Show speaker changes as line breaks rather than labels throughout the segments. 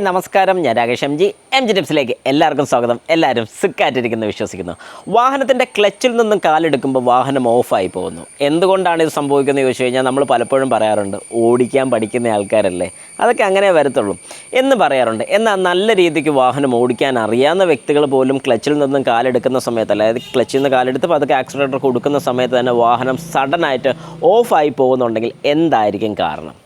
നമസ്കാരം ഞാൻ Rakesh M G. M G ടിപ്സിലേക്ക് എല്ലാവർക്കും സ്വാഗതം. എല്ലാവരും സിക്കായിട്ടിരിക്കുന്നു വിശ്വസിക്കുന്നു. വാഹനത്തിന്റെ ക്ലച്ചിൽ നിന്നും കാലെടുക്കുമ്പോൾ വാഹനം ഓഫായി പോകുന്നു. എന്തുകൊണ്ടാണ് ഇത് സംഭവിക്കുന്നത് ചോദിച്ചു കഴിഞ്ഞാൽ നമ്മൾ പലപ്പോഴും പറയാറുണ്ട് ഓടിക്കാൻ പഠിക്കുന്ന ആൾക്കാരല്ലേ? അതൊക്കെ അങ്ങനെ വരത്തുള്ളൂ. എന്ന് പറയാറുണ്ട്. എന്നാൽ നല്ല രീതിക്ക് വാഹനം ഓടിക്കാൻ അറിയാവുന്ന വ്യക്തികൾ പോലും ക്ലച്ചിൽ നിന്നും കാലെടുക്കുന്ന സമയത്ത് അതായത് ക്ലച്ചിൽ നിന്ന് കാലെടുത്ത് അതൊക്കെ ആക്സിലേറ്റർ കൊടുക്കുന്ന സമയത്ത് തന്നെ വാഹനം സഡനായിട്ട് ഓഫായി പോകുന്നുണ്ടെങ്കിൽ എന്തായിരിക്കും കാരണം?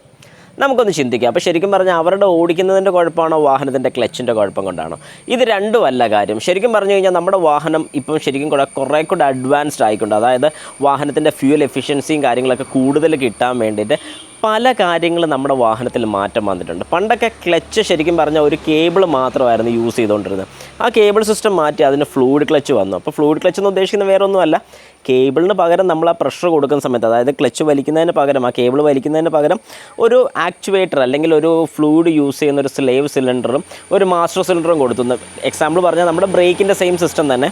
നമുക്കൊന്ന് ചിന്തിക്കാം. അപ്പോൾ ശരിക്കും പറഞ്ഞാൽ അവരുടെ ഓടിക്കുന്നതിന്റെ കുഴപ്പമാണോ വാഹനത്തിന്റെ ക്ലച്ചിന്റെ കുഴപ്പം കൊണ്ടാണോ? ഇത് രണ്ടും അല്ല കാര്യം. ശരിക്കും പറഞ്ഞു കഴിഞ്ഞാൽ നമ്മുടെ വാഹനം ഇപ്പം ശരിക്കും കൂടെ കുറേ കൂടെ അഡ്വാൻസ്ഡ് ആയിക്കൊണ്ട് അതായത് വാഹനത്തിന്റെ ഫ്യൂൽ എഫിഷ്യൻസിയും കാര്യങ്ങളൊക്കെ കൂടുതൽ കിട്ടാൻ വേണ്ടിയിട്ട് പല കാര്യങ്ങളും നമ്മുടെ വാഹനത്തിൽ മാറ്റം വന്നിട്ടുണ്ട്. പണ്ടൊക്കെ ക്ലച്ച് ശരിക്കും പറഞ്ഞാൽ ഒരു കേബിൾ മാത്രമായിരുന്നു യൂസ് ചെയ്തുകൊണ്ടിരുന്നത് ആ കേബിൾ സിസ്റ്റം മാറ്റി അതിന് ഫ്ലൂയിഡ് ക്ലച്ച് വന്നു. അപ്പോൾ ഫ്ലൂയിഡ് ക്ലച്ച് എന്ന് ഉദ്ദേശിക്കുന്നത് വേറെ ഒന്നുമല്ല കേബിളിന് പകരം നമ്മൾ ആ പ്രഷർ കൊടുക്കുന്ന സമയത്ത് അതായത് ക്ലച്ച് വലിക്കുന്നതിന് പകരം ആ കേബിൾ വലിക്കുന്നതിന് പകരം ഒരു ആക്ച്വേറ്റർ അല്ലെങ്കിൽ ഒരു ഫ്ലൂയിഡ് യൂസ് ചെയ്യുന്ന ഒരു സ്ലേവ് സിലിണ്ടറും ഒരു മാസ്റ്റർ സിലിണ്ടറും കൊടുത്തു. എക്സാമ്പിൾ പറഞ്ഞാൽ നമ്മുടെ ബ്രേക്കിന്റെ സെയിം സിസ്റ്റം തന്നെ.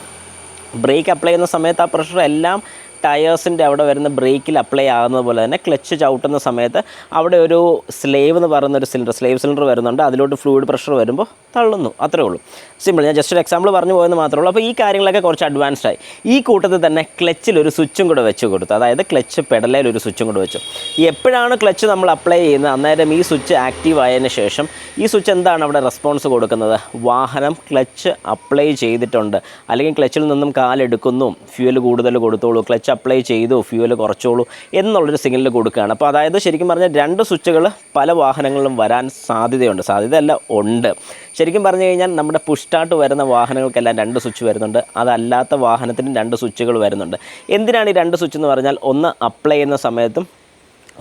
ബ്രേക്ക് അപ്ലൈ ചെയ്യുന്ന സമയത്ത് ആ പ്രഷർ എല്ലാം ടയേഴ്സിന്റെ അവിടെ വരുന്ന ബ്രേക്കിൽ അപ്ലൈ ആകുന്നത് പോലെ തന്നെ ക്ലച്ച് ചവിട്ടുന്ന സമയത്ത് അവിടെ ഒരു സ്ലേവ് എന്ന് പറയുന്ന ഒരു സിലിണ്ടർ സ്ലേവ് സിലിണ്ടർ വരുന്നുണ്ട്. അതിലോട്ട് ഫ്ലൂയിഡ് പ്രഷർ വരുമ്പോൾ തള്ളുന്നു. അത്രേ ഉള്ളൂ. സിമ്പിൾ ഞാൻ ജസ്റ്റ് ഒരു എക്സാമ്പിൾ പറഞ്ഞു പോയെന്ന് മാത്രമേ ഉള്ളൂ. അപ്പോൾ ഈ കാര്യങ്ങളൊക്കെ കുറച്ച് അഡ്വാൻസ്ഡ് ആയി. ഈ കൂട്ടത്തിൽ തന്നെ ക്ലച്ചിൽ ഒരു സ്വിച്ചും കൂടെ വെച്ച് കൊടുത്തു. അതായത് ക്ലച്ച് പെടലയിൽ ഒരു സ്വിച്ചും കൂടെ വെച്ചു. എപ്പോഴാണ് ക്ലച്ച് നമ്മൾ അപ്ലൈ ചെയ്യുന്നത്? അന്നേരം ഈ സ്വിച്ച് ആക്റ്റീവ് ആയതിന് ശേഷം ഈ സ്വിച്ച് എന്താണ് അവിടെ റെസ്പോൺസ് കൊടുക്കുന്നത്? വാഹനം ക്ലച്ച് അപ്ലൈ ചെയ്തിട്ടുണ്ട്. അല്ലെങ്കിൽ ക്ലച്ചിൽ നിന്നും കാലെടുക്കുന്നു. ഫ്യൂവൽ കൂടുതൽ കൊടുത്തോളൂ. ക്ലച്ച് അപ്ലൈ ചെയ്തു ഫ്യൂവൽ കുറച്ചോളൂ എന്നുള്ളൊരു സിഗ്നൽ കൊടുക്കുകയാണ്. അപ്പോൾ അതായത് ശരിക്കും പറഞ്ഞാൽ രണ്ട് സ്വിച്ചുകൾ പല വാഹനങ്ങളിലും വരാൻ സാധ്യതയുണ്ട്. സാധ്യതയല്ല ഉണ്ട്. ശരിക്കും പറഞ്ഞു കഴിഞ്ഞാൽ നമ്മുടെ പുഷ് സ്റ്റാർട്ട് വരുന്ന വാഹനങ്ങൾക്കെല്ലാം രണ്ട് സ്വിച്ച് വരുന്നുണ്ട്. അതല്ലാത്ത വാഹനത്തിനും രണ്ട് സ്വിച്ചുകൾ വരുന്നുണ്ട്. എന്തിനാണ് ഈ രണ്ട് സ്വിച്ച് എന്ന് പറഞ്ഞാൽ ഒന്ന് അപ്ലൈ ചെയ്യുന്ന സമയത്തും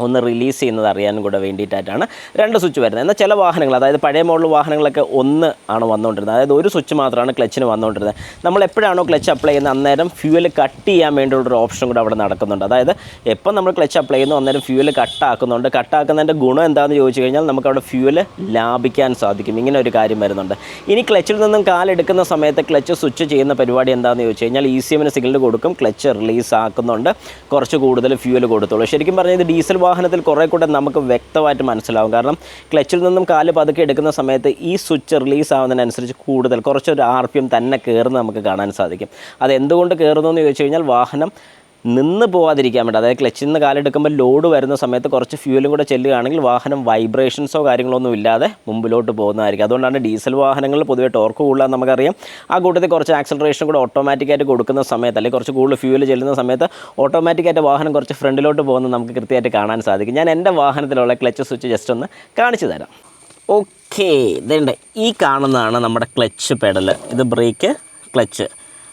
ഒന്ന് റിലീസ് ചെയ്യുന്നത് അറിയാനും കൂടെ വേണ്ടിയിട്ടായിട്ടാണ് രണ്ട് സ്വിച്ച് വരുന്നത്. എന്നാൽ ചില വാഹനങ്ങൾ അതായത് പഴയ മോഡൽ വാഹനങ്ങളൊക്കെ ഒന്ന് ആണ് വന്നുകൊണ്ടിരുന്നത്. അതായത് ഒരു സ്വിച്ച് മാത്രമാണ് ക്ലച്ചിന് വന്നുകൊണ്ടിരുന്നത്. നമ്മൾ എപ്പോഴാണോ ക്ലച്ച് അപ്ലൈ ചെയ്യുന്നത് അന്നേരം ഫ്യൂവൽ കട്ട് ചെയ്യാൻ വേണ്ടിയുള്ളൊരു ഓപ്ഷൻ കൂടെ അവിടെ നടക്കുന്നുണ്ട്. അതായത് എപ്പം നമ്മൾ ക്ലച്ച് അപ്ലൈ ചെയ്യുന്നു അന്നേരം ഫ്യൂവൽ കട്ടാക്കുന്നുണ്ട് കട്ടാക്കുന്നതിന്റെ ഗുണം എന്താണെന്ന് ചോദിച്ചു കഴിഞ്ഞാൽ നമുക്ക് അവിടെ ഫ്യൂവൽ ലാഭിക്കാൻ സാധിക്കും. ഇങ്ങനെ ഒരു കാര്യം വരുന്നുണ്ട്. ഇനി ക്ലച്ചിൽ നിന്നും കാലെടുക്കുന്ന സമയത്ത് ക്ലച്ച് സ്വിച്ച് ചെയ്യുന്ന പരിപാടി എന്താണെന്ന് ചോദിച്ചു കഴിഞ്ഞാൽ ഇ സി എമ്മിന് സിഗ്നൽ കൊടുക്കും ക്ലച്ച് റിലീസ് ആക്കുന്നുണ്ട്. കുറച്ച് കൂടുതൽ ഫ്യൂവൽ കൊടുത്തോളൂ. ശരിക്കും പറഞ്ഞാൽ ഇത് ഡീസൽ വാഹനത്തിൽ കുറേ കൂടെ നമുക്ക് വ്യക്തമായിട്ട് മനസ്സിലാവും. കാരണം ക്ലച്ചിൽ നിന്നും കാൽ പതുക്കെ എടുക്കുന്ന സമയത്ത് ഈ സ്വിച്ച് റിലീസ് ആവുന്നതിനനുസരിച്ച് കൂടുതൽ കുറച്ചൊരു ആർ പി എം തന്നെ കയറുന്നത് നമുക്ക് കാണാൻ സാധിക്കും. അത് എന്തുകൊണ്ട് കയറുന്നു എന്ന് ചോദിച്ചു കഴിഞ്ഞാൽ വാഹനം നിന്ന് പോവാതിരിക്കാൻ വേണ്ടി അതായത് ക്ലച്ചിൽ നിന്ന് കാലെടുക്കുമ്പോൾ ലോഡ് വരുന്ന സമയത്ത് കുറച്ച് ഫ്യൂലും കൂടെ ചെല്ലുകയാണെങ്കിൽ വാഹനം വൈബ്രേഷൻസോ കാര്യങ്ങളോ ഒന്നും ഇല്ലാതെ മുമ്പിലോട്ട് പോകുന്നതായിരിക്കും. അതുകൊണ്ടാണ് ഡീസൽ വാഹനങ്ങൾ പൊതുവേ ടോർക്ക് കൂടുതലാന്ന് നമുക്കറിയാം. ആ കൂട്ടത്തിൽ കുറച്ച് ആക്സലറേഷൻ കൂടെ ഓട്ടോമാറ്റിക്കായിട്ട് കൊടുക്കുന്ന സമയത്ത് അല്ലെങ്കിൽ കുറച്ച് കൂടുതൽ ഫ്യൂൽ ചെല്ലുന്ന സമയത്ത് ഓട്ടോമാറ്റിക്കായിട്ട് വാഹനം കുറച്ച് ഫ്രണ്ടിലോട്ട് പോകുന്നത് നമുക്ക് കൃത്യമായിട്ട് കാണാൻ സാധിക്കും. ഞാൻ എന്റെ വാഹനത്തിലുള്ള ക്ലച്ച് സ്വിച്ച് ജസ്റ്റ് ഒന്ന് കാണിച്ചു തരാം. ഓക്കേ ഇതുണ്ട്. ഈ കാണുന്നതാണ് നമ്മുടെ ക്ലച്ച് പെഡൽ ഇത് ബ്രേക്ക് ക്ലച്ച്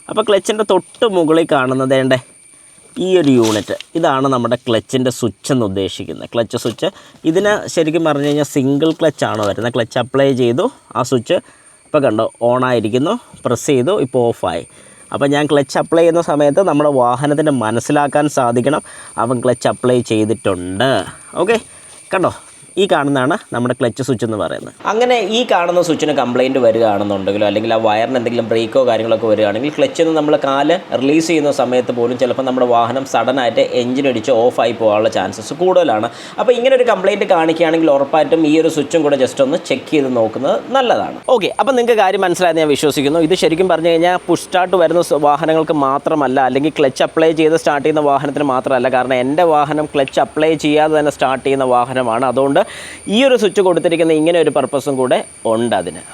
അപ്പോൾ ക്ലച്ചിന്റെ തൊട്ട് മുകളിൽ കാണുന്നത് വേണ്ടേ ഈ ഒരു യൂണിറ്റ് ഇതാണ് നമ്മുടെ ക്ലച്ചിന്റെ സ്വിച്ച് എന്ന് ഉദ്ദേശിക്കുന്നത്. ക്ലച്ച് സ്വിച്ച് ഇതിന് ശരിക്കും പറഞ്ഞു കഴിഞ്ഞാൽ സിംഗിൾ ക്ലച്ചാണ് വരുന്നത്. ക്ലച്ച് അപ്ലൈ ചെയ്തു. ആ സ്വിച്ച് ഇപ്പോൾ കണ്ടോ ഓൺ ആയിരിക്കുന്നു. പ്രസ് ചെയ്തു ഇപ്പോൾ ഓഫായി അപ്പോൾ ഞാൻ ക്ലച്ച് അപ്ലൈ ചെയ്യുന്ന സമയത്ത് നമ്മുടെ വാഹനത്തിന് മനസ്സിലാക്കാൻ സാധിക്കണം. അവൻ ക്ലച്ച് അപ്ലൈ ചെയ്തിട്ടുണ്ട്. ഓക്കെ കണ്ടോ? ഈ കാണുന്നതാണ് നമ്മുടെ ക്ലച്ച് സ്വിച്ച് എന്ന് പറയുന്നത്. അങ്ങനെ ഈ കാണുന്ന സ്വിച്ചിന് കംപ്ലൈന്റ് വരികയാണെന്നുണ്ടെങ്കിലോ അല്ലെങ്കിൽ ആ വയറിന് എന്തെങ്കിലും ബ്രേക്കോ കാര്യങ്ങളൊക്കെ വരികയാണെങ്കിൽ ക്ലച്ചിൽ നിന്ന് നമ്മൾ കാൽ റിലീസ് ചെയ്യുന്ന സമയത്ത് പോലും ചിലപ്പോൾ നമ്മുടെ വാഹനം സഡനായിട്ട് എഞ്ചിൻ അടിച്ച് ഓഫായി പോകാനുള്ള ചാൻസസ് കൂടുതലാണ്. അപ്പോൾ ഇങ്ങനെ ഒരു കംപ്ലൈന്റ് കാണിക്കുകയാണെങ്കിൽ ഉറപ്പായിട്ടും ഈ ഒരു സ്വിച്ചും കൂടെ ജസ്റ്റ് ഒന്ന് ചെക്ക് ചെയ്ത് നോക്കുന്നത് നല്ലതാണ്. ഓക്കെ അപ്പോൾ നിങ്ങൾക്ക് കാര്യം മനസ്സിലായെന്ന് ഞാൻ വിശ്വസിക്കുന്നു. ഇത് ശരിക്കും പറഞ്ഞു കഴിഞ്ഞാൽ പുഷ് സ്റ്റാർട്ട് വരുന്ന വാഹനങ്ങൾക്ക് മാത്രമല്ല അല്ലെങ്കിൽ ക്ലച്ച് അപ്ലൈ ചെയ്ത് സ്റ്റാർട്ട് ചെയ്യുന്ന വാഹനത്തിന് മാത്രമല്ല കാരണം എന്റെ വാഹനം ക്ലച്ച് അപ്ലൈ ചെയ്യാതെ തന്നെ സ്റ്റാർട്ട് ചെയ്യുന്ന വാഹനമാണ്. അതുകൊണ്ട് ഈ ഒരു സ്വിച്ച് കൊടുത്തിരിക്കുന്ന ഇങ്ങനെ ഒരു പർപ്പസും കൂടെ ഉണ്ട് അതിന്.